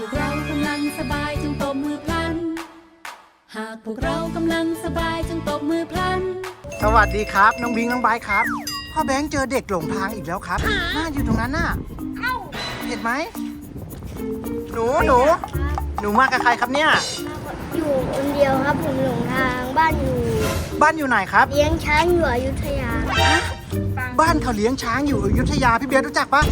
พวกเรากำลังสบายจงตบมือพลัน หากพวกเรากำลังสบายจงตบมือพลัน สวัสดีครับ น้องบิงน้องไบร์ทครับ พ่อแบงค์เจอเด็กหลงทางอีกแล้วครับน่าอยู่ตรงนั้นน่ะเห็นไหม หนูหนูหนูมากับใครครับเนี่ย อยู่คนเดียวครับผมหลงทางบ้านอยู่ บ้านอยู่ไหนครับ เลี้ยงช้างอยู่อยุธยา บ้านเขาเลี้ยงช้างอยู่อยุธยาพี่เบียร์รู้จักปะ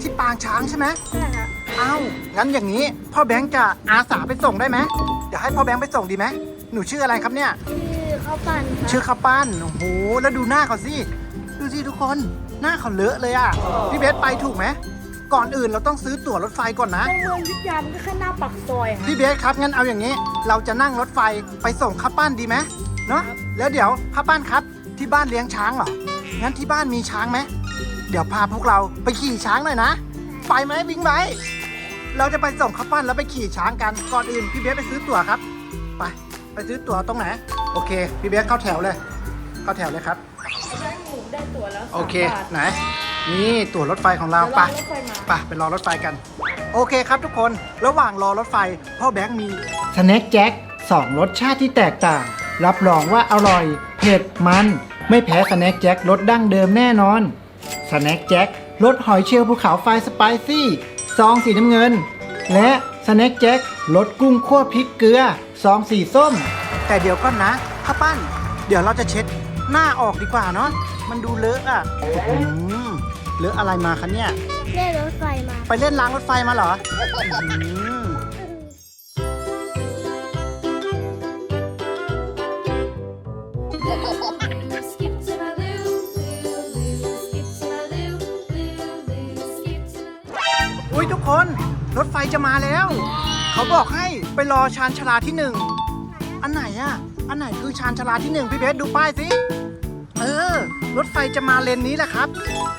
ที่ปางช้างใช่ไหมใช่ครับเอ้างั้นอย่างนี้พ่อแบงค์จะอาสาไปส่งได้ไหมเดี๋ยวให้พ่อแบงค์ไปส่งดีไหมหนูชื่ออะไรครับเนี่ย ชื่อข้าวปั้นครับชื่อข้าวปั้นโอ้โหแล้วดูหน้าเขาสิดูสิทุกคนหน้าเขาเลอะเลยอะพี่เบสไปถูกไหมก่อนอื่นเราต้องซื้อตั๋วรถไฟก่อนนะเมืองยุธยามันก็แค่หน้าปากซอยพี่เบสครับงั้นเอาอย่างนี้ เราจะนั่งรถไฟไปส่งข้าวปั้นดีไหมเนาะแล้วเดี๋ยวข้าวปั้นครับที่บ้านเลี้ยงช้างเหรองั้นที่บ้านมีช้างไหมเดี๋ยวพาพวกเราไปขี่ช้างหน่อยนะ ไปไหมบิงไบค์ เราจะไปส่งข้าวปั้นแล้วไปขี่ช้างกัน ก่อนอื่นพี่เบสไปซื้อตั๋วครับ ไป ไปซื้อตั๋วตรงไหน โอเค พี่เบสเข้าแถวเลย เข้าแถวเลยครับ ได้หมูได้ตั๋วแล้วโอเคสามบาท ไหน นี่ตั๋วรถไฟของเราเดี๋ยวไปรอรถไฟมา ไปไปรอรถไฟกัน โอเคครับทุกคน ระหว่างรอรถไฟ พ่อแบงค์มีสแน็คแจ็คสองรสชาติที่แตกต่าง รับรองว่าอร่อย เผ็ด มัน ไม่แพ้สแน็คแจ็ครสดั้งเดิมแน่นอน สแน็คแจ็ครสหอยเชลล์ภูเขาไฟสไปซี่ ซองสีน้ำเงิน และสแน็คแจ็ครสกุ้งคั่วพริกเกลือ ซองสีส้ม แต่เดี๋ยวก่อนนะข้าปั้น เดี๋ยวเราจะเช็ดหน้าออกดีกว่าเนาะมันดูเลอะอะอืมเลอะอะไรมาคะเนี่ย เล่นรถไฟมา ไปเล่นรางรถไฟมาเหรออืม คนรถไฟจะมาแล้ว เขาบอกให้ไปรอชานชลาที่หนึ่งอันไหนอะอันไหนคือชานชลาที่หนึ่งพี่เพชรดูป้ายสิเออ รถไฟจะมาเลนนี้แหละครับ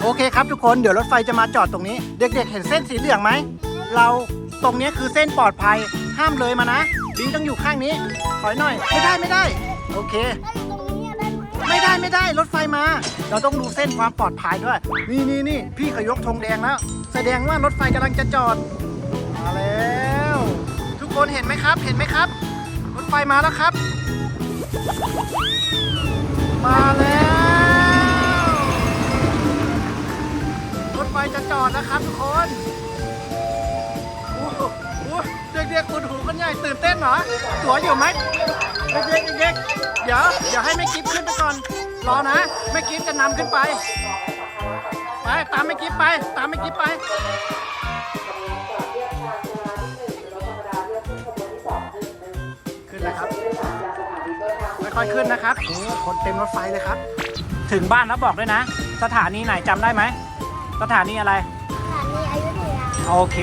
โอเคครับทุกคนเดี๋ยวรถไฟจะมาจอดตรงนี้ เด็กๆ เห็นเส้นสีเหลืองไหมเราตรงนี้คือเส้นปลอดภัยห้ามเลยมานะบิงต้องอยู่ข้างนี้ถอยหน่อย ไม่ได้ไม่ได้ โอเคตรงนี้ได้ไหมไม่ได้ไม่ได้รถไฟมา เราต้องดูเส้นความปลอดภัยด้วย นี่นี่นี่พี่เขายกธงแดงแล้ว แสดงว่ารถไฟกำลังจะจอด มาแล้ว ทุกคนเห็นไหมครับ เห็นไหมครับ รถไฟมาแล้วครับ มาแล้ว รถไฟจะจอดแล้วครับทุกคนโอ้โหเด็กๆปวดหูกันใหญ่ตื่นเต้นเหรอ ตั๋วอยู่ไหมเด็กๆเด็กๆเดี๋ยว เดี๋ยวให้แม่กิฟขึ้นไปก่อน รอนะแม่กิฟจะนำขึ้นไป ไปตามแม่กิฟไป ตามแม่กิฟไป ขึ้นเลยครับค่อยๆขึ้นนะครับโอ้คนเต็มรถไฟเลยครับ ถึงบ้านแล้วบอกด้วยนะ สถานีไหนจำได้ไหม สถานีอะไร สถานีอยุธยา โอเค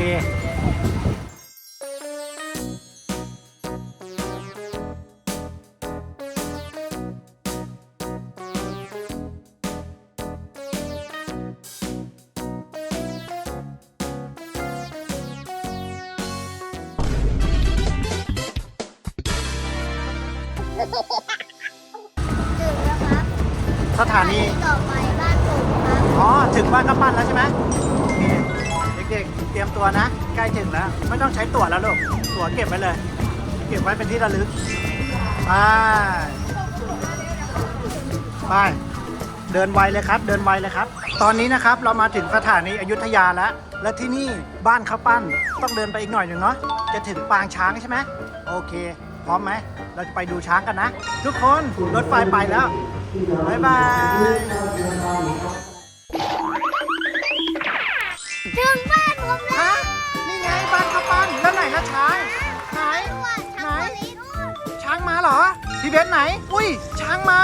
สถานีต่อไปบ้านผมครับอ๋อถึงบ้านข้าวปั้นแล้วใช่ไหมโอเคเด็กๆเตรียมตัวนะ ใกล้ถึงแล้ว ไม่ต้องใช้ตั๋วแล้วลูกตั๋วเก็บไว้เลย เก็บไว้เป็นที่ระลึกไปไปเดินไวเลยครับ เดินไวเลยครับ ตอนนี้นะครับเรามาถึงสถานีอยุธยาแล้ว และที่นี่บ้านข้าวปั้นต้องเดินไปอีกหน่อยหนึ่งเนาะจะถึงปางช้างใช่ไหมโอเค พร้อมไหมเราจะไปดูช้างกันนะ ทุกคนรถไฟไปแล้ว บ๊ายบายถึงบ้านผมแล้วฮะนี่ไงบ้านข้าวปั้นแล้วไหนละช้างไหนไหนช้างมาเหรอพี่เบสไหน อุ้ยช้างมา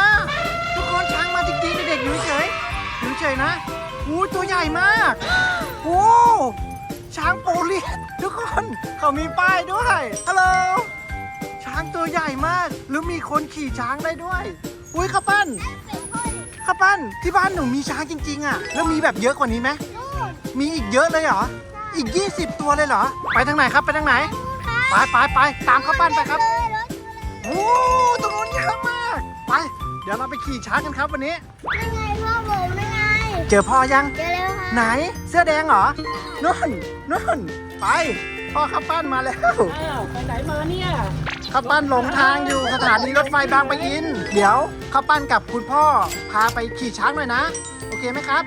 ทุกคนช้างมาจริงๆเด็กๆอยู่เฉยอยู่เฉยนะอู้ตัวใหญ่มากโอ้ช้างโปลีทุกคนเขามีป้ายด้วยฮัลโหลช้างตัวใหญ่มากแล้วมีคนขี่ช้างได้ด้วย อุ้ยข้าวปั้นข้าวปั้นที่บ้านหนูมีช้างจริง ๆ อะ แล้วมีแบบเยอะกว่านี้ไหมมีอีกเยอะเลยเหรอ อีก 20 ตัวเลยเหรอ ไปทางไหนครับไปทางไหน ไปไปไปตามเข้าปั้นไปครับโอ้ตรงนู้นเยอะมาก ไป เดี๋ยวเราไปขี่ช้างกันครับวันนี้นั่นไงพ่อผมนั่นไง เจอพ่อยัง เจอแล้วค่ะไหนเสื้อแดงเหรอนู่นนู่นไป พ่อข้าวปั้นมาแล้ว อ้าวไปไหนมาเนี่ยข้าวปั้นหลงทางอยู่สถานีรถไฟบางปะอิน เดี๋ยวข้าวปั้นกับคุณพ่อพาไปขี่ช้างหน่อยนะ โอเคไหมครับ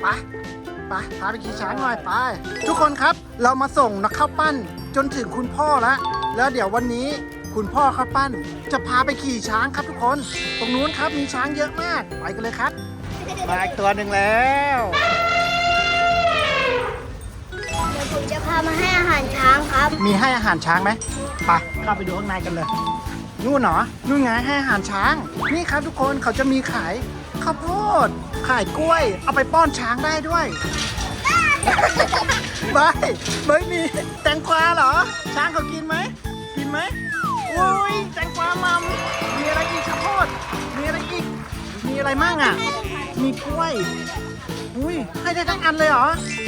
ไปไปพาไปขี่ช้างหน่อยไป ทุกคนครับเรามาส่งนักข้าวปั้นจนถึงคุณพ่อแล้วแล้วเดี๋ยววันนี้คุณพ่อข้าวปั้น จะพาไปขี่ช้างครับทุกคน ตรงนู้นครับมีช้างเยอะมาก ไปกันเลยครับ มาอีกตัวหนึ่งแล้ว ผมจะพามาให้อาหารช้างครับ มีให้อาหารช้างไหมไปเข้าไปดูข้างในกันเลย นู่นเหรอ นู่นไงให้อาหารช้าง นี่ครับทุกคนเขาจะมีขายข้าวโพด ขายกล้วย เอาไปป้อนช้างได้ด้วย ไม่ไม่มีแตงกวาเหรอ ช้างเขากินไหม กินไหมอุ้ยแตงกวามัมมีอะไรอีกข้าวโพด มีอะไรอีก มีอะไรมั่งอะ มีกล้วย อุ้ยให้ได้ทั้งอันเลยเหรอ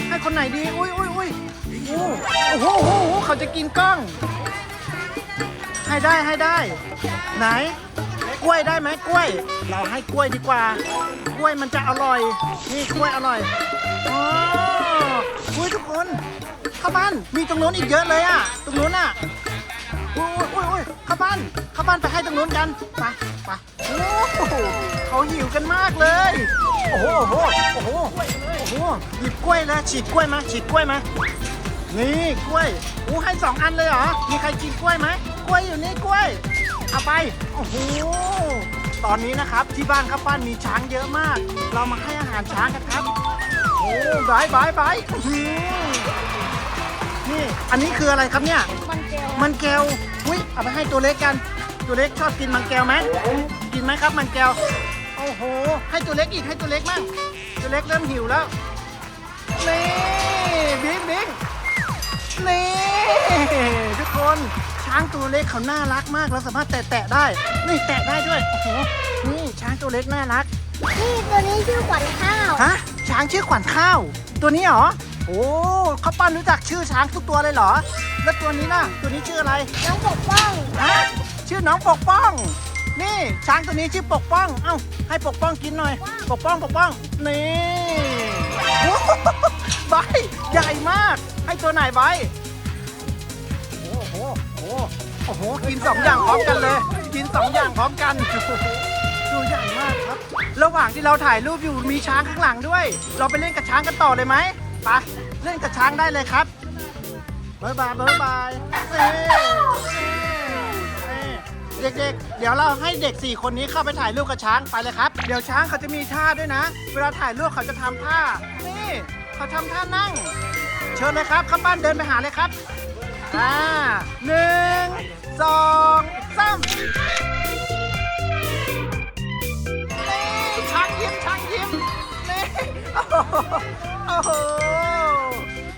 ให้คนไหนดี อุ้ยอุ้ยอุ้ย โอ้โหโอ้โหโอ้โหเขาจะกินกล้อง ให้ได้ให้ได้ ไหน กล้วยได้ไหมกล้วย เราให้กล้วยดีกว่า กล้วยมันจะอร่อย นี่กล้วยอร่อยอ๋ออุ้วยทุกคนข้าบ้านมีตรงโน้นอีกเยอะเลยอะ ตรงโน้นอะอุ้ยอุ้ยอุ้ยอุ้ยข้าบ้านข้าบ้านไปให้ตรงโน้นกันไปไปโอ้โหเขาหิวกันมากเลย โอ้โหโอ้โหโอ้โหโอ้โหหยิบกล้วยแล้วฉีกกล้วยมาฉีกกล้วยมา นี่กล้วยอู้ให้สองอันเลยเหรอ มีใครกินกล้วยไหมกล้วยอยู่นี่กล้วย เอาไป โอ้โห ตอนนี้นะครับที่บ้านข้าวปั้นมีช้างเยอะมาก เรามาให้อาหารช้างกันครับ โอ้บายบายบายอื้อหือนี่ อันนี้คืออะไรครับเนี่ย มันเกลมันแก้วอุ้ย เอาไปให้ตัวเล็กกัน ตัวเล็กชอบกินมันแก้วไหม กินไหมครับมันแก้ว โอ้โห ให้ตัวเล็กอีก ให้ตัวเล็กมั่งตัวเล็กเริ่มหิวแล้วนี่บิ๊กบิ๊ก นี่ทุกคนช้างตัวเล็กเขาน่ารักมากเราสามารถแตะๆได้ นี่แตะได้ด้วยโอ้โหนี่ช้างตัวเล็กน่ารัก นี่ตัวนี้ชื่อขวัญข้าวฮะช้างชื่อขวัญข้าว ตัวนี้เหรอโอ้เขาปั้นรู้จักชื่อช้างทุกตัวเลยเหรอ แล้วตัวนี้ล่ะตัวนี้ชื่ออะไรน้องปกป้องฮะชื่อน้องปกป้อง นี่ช้างตัวนี้ชื่อปกป้อง เอ้าให้ปกป้องกินหน่อย ปกป้องปกป้องนี่โอ้โหใบใหญ่มาก ให้ตัวไหนใบโอ้โหโอ้โหโอ้โหกินสองอย่างพร้อมกันเลย กินสองอย่างพร้อมกันตัวใหญ่มากครับ ระหว่างที่เราถ่ายรูปอยู่มีช้างข้างหลังด้วย เราไปเล่นกับช้างกันต่อเลยไหมไปเล่นกับช้างได้เลยครับบายบายบายบายเด็กเด็กๆเดี๋ยวเราให้เด็ก 4 คนนี้เข้าไปถ่ายรูปกับช้างไปเลยครับ เดี๋ยวช้างเขาจะมีท่าด้วยนะ เวลาถ่ายรูปเขาจะทำท่า นี่ เขาทำท่านั่ง เชิญเลยครับข้าบ้านเดินไปหาเลยครับอ่าหนึ่งสองสามนี่ช้างยิ้มช้างยิ้มนี่โอ้โหโอ้โห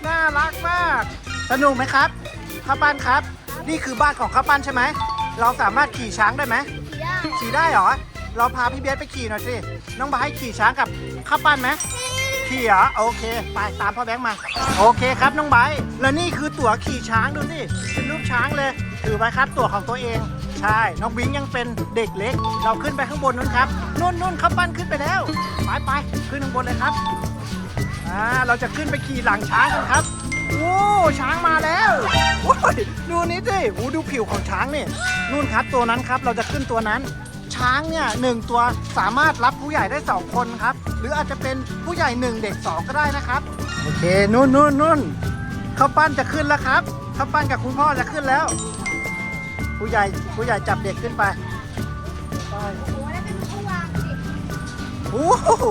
น่ารักมาก สนุกไหมครับข้าวปั้นครับ นี่คือบ้านของข้าวปั้นใช่ไหมเราสามารถขี่ช้างได้ไหมสีดาขี่ได้เหรอ เราพาพี่เบสไปขี่หน่อยสิ น้องบาให้ขี่ช้างกับข้าวปั้นไหม ขี่เหรอโอเค ไปตามพ่อแบงค์มา โอเคครับน้องไบร์ทและนี่คือตั๋วขี่ช้างดูสิเป็นรูปช้างเลย ถือไว้ครับตั๋วของตัวเอง ใช่ น้องบิงยังเป็นเด็กเล็ก เราขึ้นไปข้างบนนู้นครับนู่นนู่นข้าปั้นขึ้นไปแล้ว ไปไปขึ้นข้างบนเลยครับ อ่า เราจะขึ้นไปขี่หลังช้างกันครับ โอ้ช้างมาแล้วโอ้ยดูนี้สิโอ้ดูผิวของช้างนี่ นู่นครับตัวนั้นครับ เราจะขึ้นตัวนั้น ช้างเนี่ยหนึ่งตัวสามารถรับผู้ใหญ่ได้สองคนครับ หรืออาจจะเป็นผู้ใหญ่หนึ่งเด็กสองก็ได้นะครับ โอเคนู่นนู่นนู่นข้าวปั้นจะขึ้นแล้วครับข้าวปั้นกับคุณพ่อจะขึ้นแล้ว ผู้ใหญ่ผู้ใหญ่จับเด็กขึ้นไปไปโอ้โห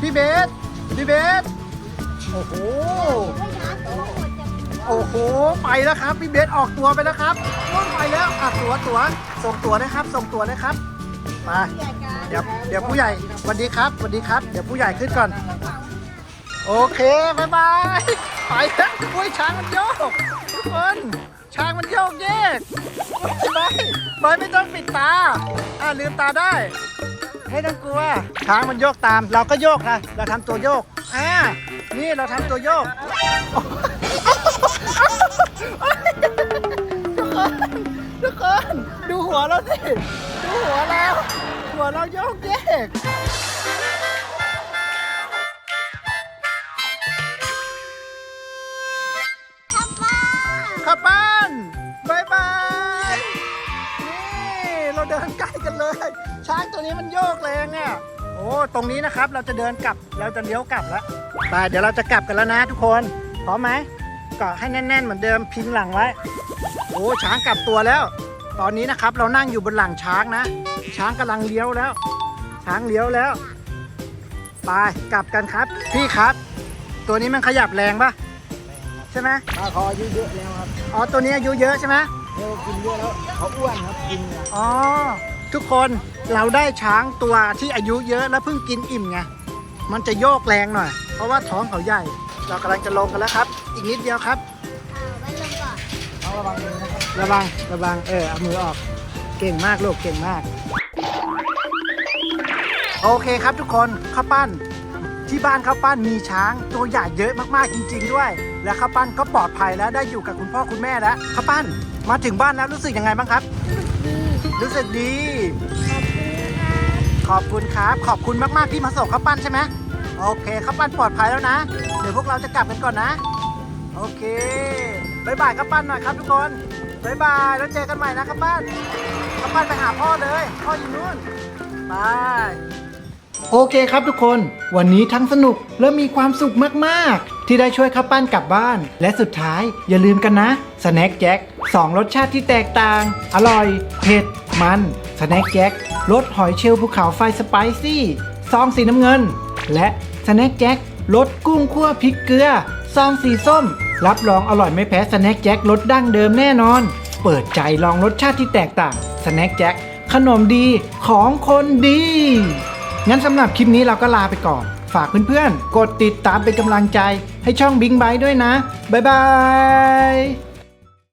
พี่เบสพี่เบสโอ้โหโอ้โห ไปแล้วครับ พี่เบสออกตัวไปแล้วครับนู่นไปแล้วอะตัวตัวส่งตัวนะครับ ส่งตัวนะครับ ไปเดี๋ยวเดี๋ยวผู้ใหญ่สวัสดีครับสวัสดีครับ เดี๋ยวผู้ใหญ่ขึ้นก่อน โอเคบายบายไปแล้วอุ้ยช้างมันโยกทุกคนช้างมันโยกเยกบายบายไม่ต้องปิดตาอ่าลืมตาได้ไม่ต้องกลัวช้างมันโยกตาม เราก็โยกนะเราทำตัวโยกอ่านี่เราทำตัวโยกทุกคนทุกคนดูหัวเราสิ ดูหัวเรา หัวเราโยกเยกข้าวปั้นบายบาย นี่เราเดินใกล้กันเลย ช้างตัวนี้มันโยกแรงอะโอ้ ตรงนี้นะครับ เราจะเดินกลับ เราจะเลี้ยวกลับแล้วไปเดี๋ยวเราจะกลับกันแล้วนะทุกคน พร้อมไหมเกาะให้แน่น ๆ เหมือนเดิมพิงหลังไว้ โอ้ ช้างกลับตัวแล้ว ตอนนี้นะครับเรานั่งอยู่บนหลังช้างนะ ช้างกำลังเลี้ยวแล้ว ช้างเลี้ยวแล้ว ไปกลับกันครับ พี่ครับ ตัวนี้มันขยับแรงปะใช่ไหมถ้าเขาอายุเยอะแล้วครับอ๋อตัวนี้อายุเยอะใช่ไหมเร็วกินเยอะแล้วเขาอ้วนครับกินเนี่ยอ๋อทุกคนเราได้ช้างตัวที่อายุเยอะแล้วเพิ่งกินอิ่มไงมันจะโยกแรงหน่อย เพราะว่าท้องเขาใหญ่ เรากำลังจะลงกันแล้วครับ อีกนิดเดียวครับต้องระวังมือนะค รับระวัง ระวัง เออ เอามือออก เก่งมากลูก เก่งมาก โอเคครับทุกคนข้าวปั้น ที่บ้านข้าวปั้นมีช้างตัวใหญ่เยอะมากๆจริง ๆ ด้วย และข้าวปั้นก็ปลอดภัยแล้วได้อยู่กับคุณพ่อคุณแม่แล้วข้าวปั้นมาถึงบ้านแล้วรู้สึกยังไงบ้างครับ รู้สึกดี ขอบคุณครับ ขอบคุณมากๆที่มาส่งข้าวปั้นใช่ไหมโอเคข้าวปั้นปลอดภัยแล้วนะ เดี๋ยวพวกเราจะกลับกันก่อนนะ โอเคบายบายข้าวปั้นหน่อยครับทุกคน บายบายแล้วเจอกันใหม่นะข้าวปั้นข้าวปั้นไปหาพ่อเลย พ่ออยู่นู่นบายโอเคครับทุกคน วันนี้ทั้งสนุกและมีความสุขมากๆ ที่ได้ช่วยข้าวปั้นกลับบ้าน และสุดท้ายอย่าลืมกันนะสแน็คแจ็คสองรสชาติที่แตกต่าง อร่อย เผ็ด มันสแน็คแจ็ครสหอยเชลล์ภูเขาไฟสไปซี่ซองสีน้ำเงิน และสแน็คแจ็ครสกุ้งคั่วพริกเกลือ ซองสีส้ม รับรองอร่อยไม่แพ้สแน็คแจ็ครสดั้งเดิมแน่นอน เปิดใจลองรสชาติที่แตกต่างสแน็คแจ็คขนมดีของคนดี งั้นสำหรับคลิปนี้เราก็ลาไปก่อน ฝากเพื่อนๆ กดติดตามเป็นกำลังใจให้ช่องบิงไบด้วยนะ บ๊ายบาย